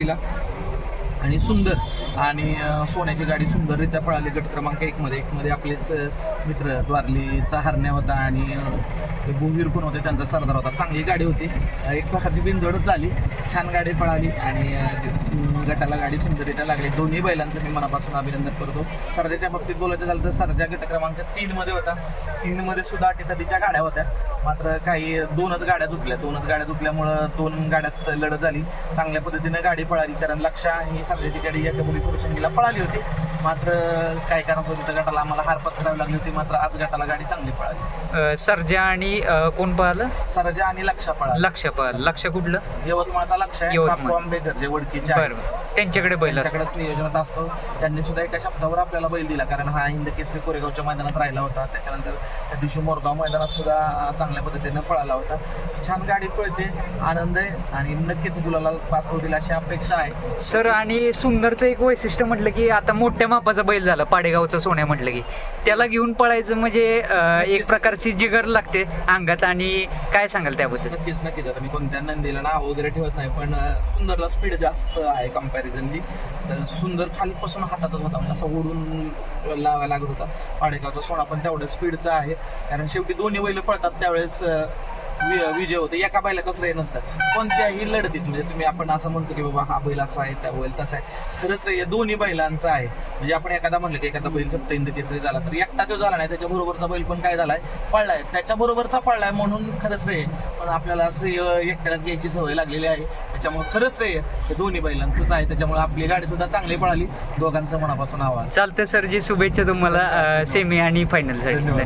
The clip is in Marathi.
तिला आणि सुंदर. आणि सोन्याची गाडी सुंदररित्या पळाली. गट क्रमांक एकमध्ये एकमध्ये आपलेच मित्र द्वारलीचा हरण्या होता आणि भुवीर पण होते. त्यांचा सरदार होता. चांगली गाडी होती. एक प्रकारची बिंदडच झाली. छान गाडी पळाली आणि गटाला गाडी सुंदररित्या लागली. दोन्ही बैलांचं मी मनापासून अभिनंदन करतो. सरजाच्या बाबतीत बोलायचं झालं तर सरजा गट क्रमांक तीनमध्ये होता. तीनमध्ये सुद्धा अटीतटीच्या गाड्या होत्या. मात्र काही दोनच गाड्या तुटल्या. दोनच गाड्या तुटल्यामुळं दोन गाड्यात लढत झाली. चांगल्या पद्धतीनं गाडी पळाली. कारण लक्षा ही सरजाची गाडी याच्या पूर्वी कुरुशंगीला पळाली होती. मात्र काही कारणास्तव तिथं गटाला आम्हाला हार पत्करावी लागली होती. मात्र आज गटाला गाडी चांगली पळाली. सर्जा आणि कोण पाहिलं सरजा आणि लक्षा पळाली. लक्ष पाहिलं लक्ष कुठलं? यवतमाळचा लक्ष आहे. आंबेकर जे वडकीचे बरं त्यांच्याकडे बैल असतो त्यांच्याकडेच नियोजनात असतो. त्यांनी सुद्धा एका शब्दावर आपल्याला बैल दिला. कारण हा हिंद केसरी कोरेगावच्या मैदानात राहिला होता. त्याच्यानंतर त्या दिवशी मोरगाव मैदानात सुद्धा चांगल्या पद्धतीनं पळाला होता. छान गाडी पळते आनंद आहे आणि नक्कीच गुलाला पात्र होतील अशी अपेक्षा आहे. सर आणि सुंदरचं एक वैशिष्ट्य म्हटलं की आता मोठ्या मापाचा बैल झाला. पाडेगावचा सोन्या म्हटलं की. त्याला घेऊन पळायचं म्हणजे एक प्रकारची जिगर लागते अंगात आणि काय सांगाल त्याबद्दल? नक्कीच नक्कीच. आता मी कोणत्या नंदीला नाव वगैरे ठेवत नाही पण सुंदरला स्पीड जास्त आहे कम्पॅरिझनली तर सुंदर खालीपासून हातातच होता म्हणजे असं ओढून लावायला लागत होता. पाडेगावचा सोना पण तेवढ्या स्पीडचा आहे. कारण शेवटी दोन्ही बैल पळतात त्यावेळेस वि- विजय होते. एका बैलाचं श्रेय नसतं. कोणत्याही लढतीत म्हणजे तुम्ही आपण असं म्हणतो की बाबा हा बैल असा आहे त्या बैल तसा आहे. खरंच श्रेय दोन्ही बैलांचं आहे. म्हणजे आपण एखादा म्हणलं की एखादा बैल सप्त इंद केसरी झाला तर एकटा तो झाला नाही त्याच्या बरोबरचा बैल पण काय झालाय? पळलाय. त्याच्या बरोबरचा पळलाय म्हणून खरंच श्रेय पण आपल्याला श्रेय एकट्याला घ्यायची सवय लागलेली आहे. त्याच्यामुळे खरंच श्रेय हे दोन्ही बैलांचंच आहे. त्याच्यामुळे आपली गाडी सुद्धा चांगली पळाली. दोघांचं मनापासून आवाज चालतं सर जी शुभेच्छा तुम्हाला सेमी आणि फायनलसाठी धन्यवाद.